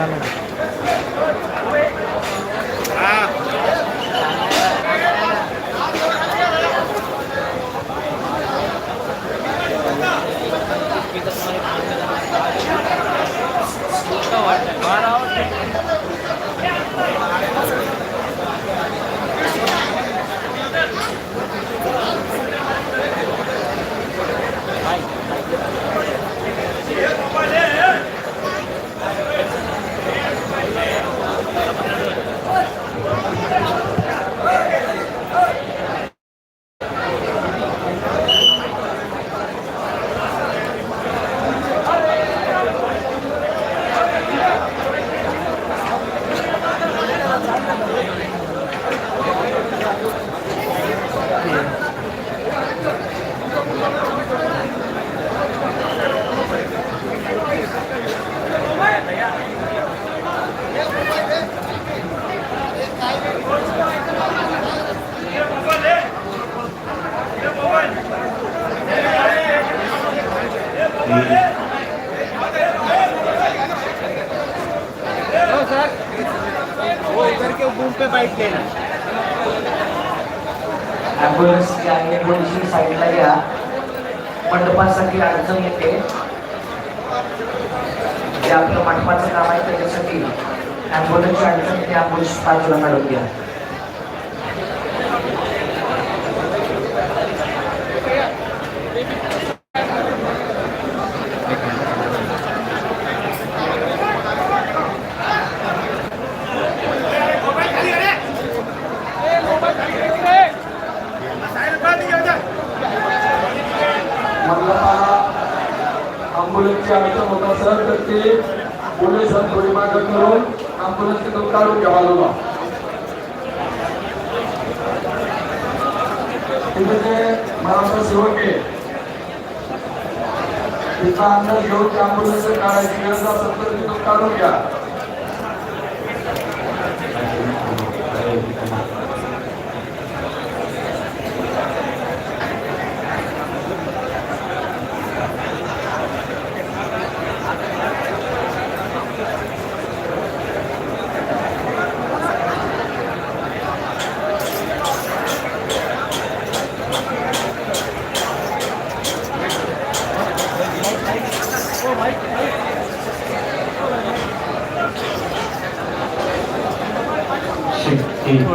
Gracias. Ambulance जी आहे थोडीशी साईडला या. मंडपासाठी अडचण येते. जे आपलं मंडपाचं काम आहे त्याच्यासाठी ॲम्ब्युलन्सची अडचण ते ॲम्ब्युलन्स बाजूला काढून घ्या. मध्ये तर पोलिसात थोडी मागं करून अँब्युलन्स तिथून काढून घ्यावा लागला तिथे ते महाराष्ट्र सेवक आहे तिथला अंदाज घेऊन त्या अँब्युलन्स काढायची. गरज असेल तर तिथून काढून घ्या.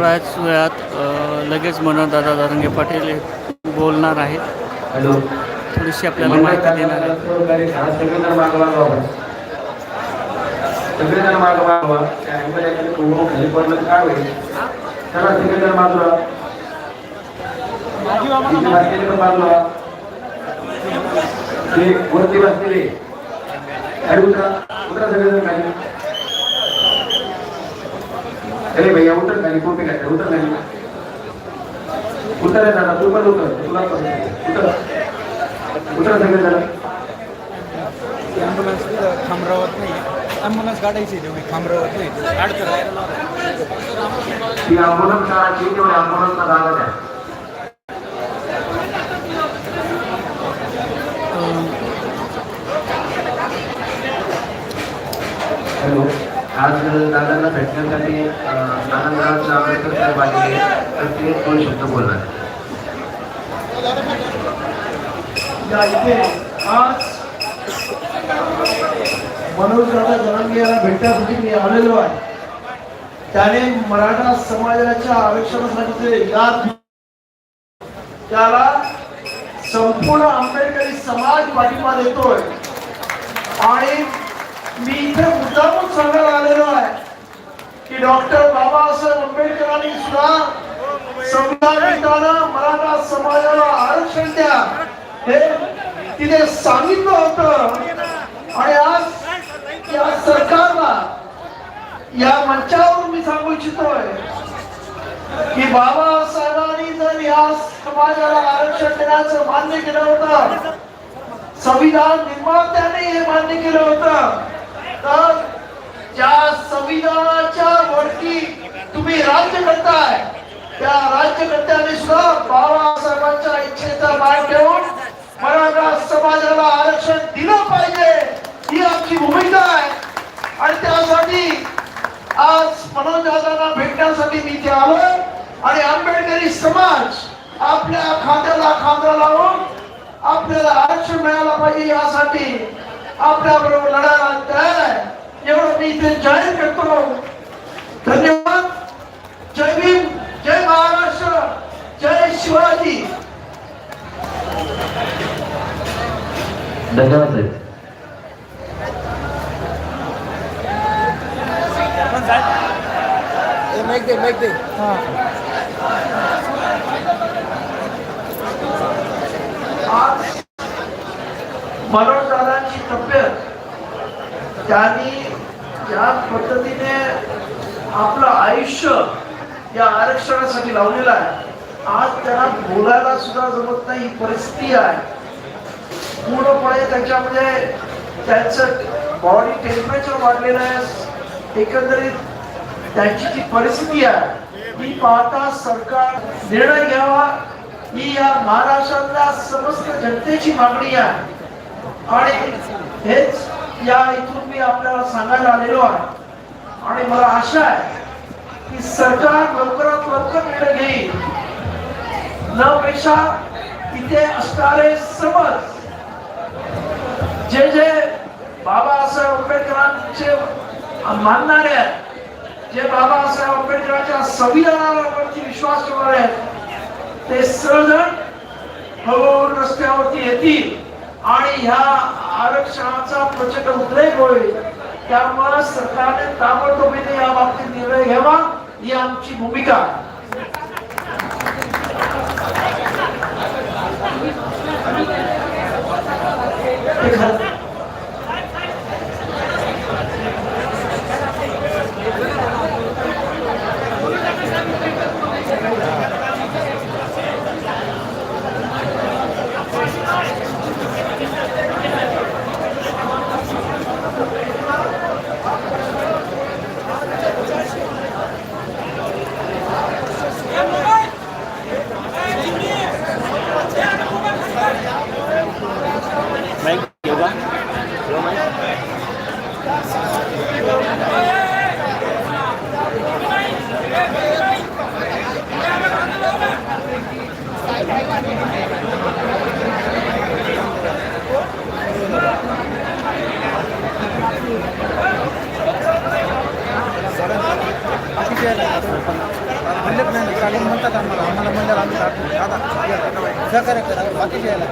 थोड्याच वेळात लगेच मनोज दादा दारंगे पाटील बोलणार आहेत. हॅलो. थोडीशी आपल्याला माहिती देणार आहेत. सगळेजण मागं मागवा सगळेजण मागं मागवा त्या ॲम्ब्युलन्सचे उभं खाली पडलं तर काय होईल? चला सगळेजण मागवा तिथे बसलेले पण बाजूला. ते वरती बसलेले उतरा. उतरा सगळेजण खाली. अरे भैया उतर खाली टोपी घातली उतर खाली. उतर दादा तू पण उतर. तुला पण. उतर. उतरा सगळेजण ॲम्ब्युलन्स थांबरावत नाही. ॲम्ब्युलन्स काढायची तेवढी थांबरावत नाही. अडचण ती अँब्युलन्स काढायची तेवढी अँब्युलन्सला जागा द्या. हॅलो. आज दादांना भेटण्यासाठी अं, आनंदराज आंबेडकर साहेब आलेले तर ते दोन शब्द बोलणार या इथे आज मनोज दादा जनांगे याला भेटण्यासाठी मी आलेलो आहे. त्याने मराठा समाजाच्या आरक्षणासाठी जे याद त्याला संपूर्ण आंबेडकरी समाज पाठिंबा देतोय आणि मी इथे मुद्दामून सांगायला आलेलो आहे की डॉक्टर बाबासाहेब आंबेडकरांनी सुद्धा संविधान मराठा समाजाला आरक्षण द्या. हे तिथे सांगितलं होत. आणि आज या सरकारला या मंचावरून मी सांगू इच्छितोय की बाबासाहेबांनी जर या समाजाला आरक्षण देण्याचं मान्य केलं होतं संविधान निर्मात्याने हे मान्य केलं होतं तर ज्या संविधानाच्या वरती तुम्ही राज्य करताय त्या राज्यकर्त्याने सुद्धा बाबासाहेबांच्या इच्छेचा मान ठेवून मराठा समाजाला आरक्षण दिलं पाहिजे. ही आमची भूमिका आहे. आणि त्यासाठी आज दादांना भेटण्यासाठी मी इथे आलो आणि आंबेडकरी समाज आपल्या खांद्याला खांदा लावून आपल्याला आरक्षण मिळायला पाहिजे यासाठी आपल्या बरोबर लढायला तयार आहे. एवढं मी इथे जाहीर करतो. धन्यवाद. जय भीम जय महाराष्ट्र जय शिवाजी. धन्यवाद साहेब. दे माईक दे. आज मनोज दादांची तब्येत त्यांनी ज्या पद्धतीने आपलं आयुष्य या आरक्षणासाठी लावलेलं आहे. आज त्यांना बोलायला सुद्धा जमत नाही ही परिस्थिती आहे. पूर्णपणे त्याच्यामध्ये त्यांचं बॉडी टेम्परेचर वाढलेलं आहे. एकंदरीत त्यांची जी परिस्थिती आहे ती पाहता सरकार निर्णय घ्यावा ही या महाराष्ट्रातल्या समस्त जनतेची मागणी आहे. आणि हेच या इथून मी आपल्याला सांगायला आलेलो आहे. आणि मला आशा आहे की सरकार लवकरात लवकर निर्णय घेईल. न पेक्षा इथे असणारे समज जे जे बाबासाहेब आंबेडकरांचे मानणारे आहेत जे बाबासाहेब आंबेडकरांच्या संविधानावरती विश्वास ठेवणार आहेत ते सर्वजण हळूहळू रस्त्यावरती येतील आणि ह्या आरक्षणाचा प्रचंड उद्रेक होईल. त्यामुळे सरकारने ताबडतोबीने या बाबतीत निर्णय घ्यावा ही आमची भूमिका आहे. सहकार्य करा बाकीचे यायला